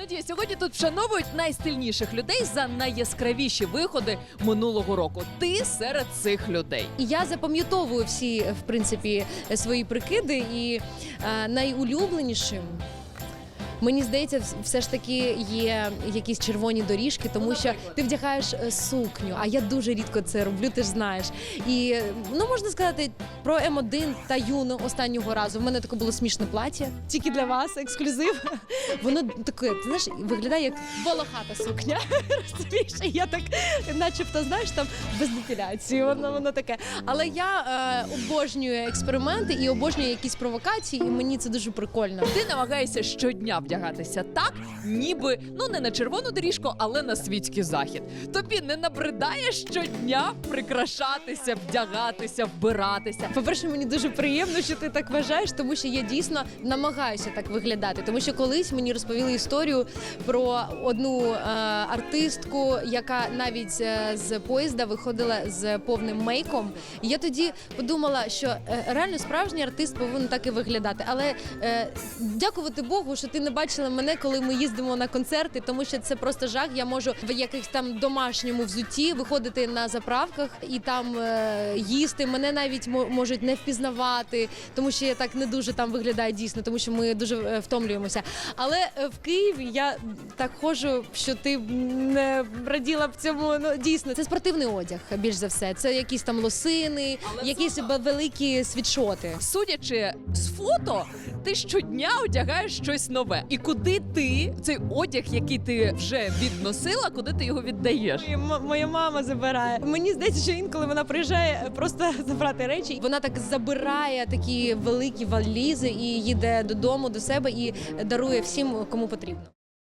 Надія, сьогодні тут вшановують найстильніших людей за найяскравіші виходи минулого року. Ти серед цих людей. І я запам'ятовую всі, в принципі, свої прикиди, і е, найулюбленішим. Мені здається, все ж таки є якісь червоні доріжки, тому що ти вдягаєш е, сукню, а я дуже рідко це роблю, ти ж знаєш. І ну можна сказати про М1 та юну останнього разу. В мене таке було смішне плаття, тільки для вас, ексклюзив. Воно таке, ти знаєш, виглядає як волохата сукня. Розумієш? І я так, начебто, знаєш, там без депіляції, воно воно таке. Але я е, обожнюю експерименти і обожнюю якісь провокації, і мені це дуже прикольно. Ти намагаєшся щодня вдягатися так, ніби ну не на червону доріжку, але на світський захід. Тобі не набридає щодня прикрашатися, вдягатися, вбиратися. По-перше, мені дуже приємно, що ти так вважаєш, тому що я дійсно намагаюся так виглядати. Тому що колись мені розповіли історію про одну е, артистку, яка навіть е, з поїзда виходила з повним мейком. І я тоді подумала, що е, реально справжній артист повинен так і виглядати. Але е, дякувати Богу, що ти не бачила мене, коли ми їздимо на концерти, тому що це просто жах. Я можу в якихось там домашньому взутті виходити на заправках і там е, їсти. Мене навіть мо- можуть не впізнавати, тому що я так не дуже там виглядаю дійсно, тому що ми дуже е, втомлюємося. Але е, в Києві я так ходжу, що ти не раділа б цьому. Ну дійсно, це спортивний одяг більш за все. Це якісь там лосини, Але якісь це- великі світшоти. Судячи з фото, ти щодня одягаєш щось нове. І куди ти цей одяг, який ти вже відносила, куди ти його віддаєш? І м- моя мама забирає. Мені здається, що інколи вона приїжджає е, просто забрати речі. Вона так забирає такі великі валізи і їде додому до себе і дарує всім, кому потрібно.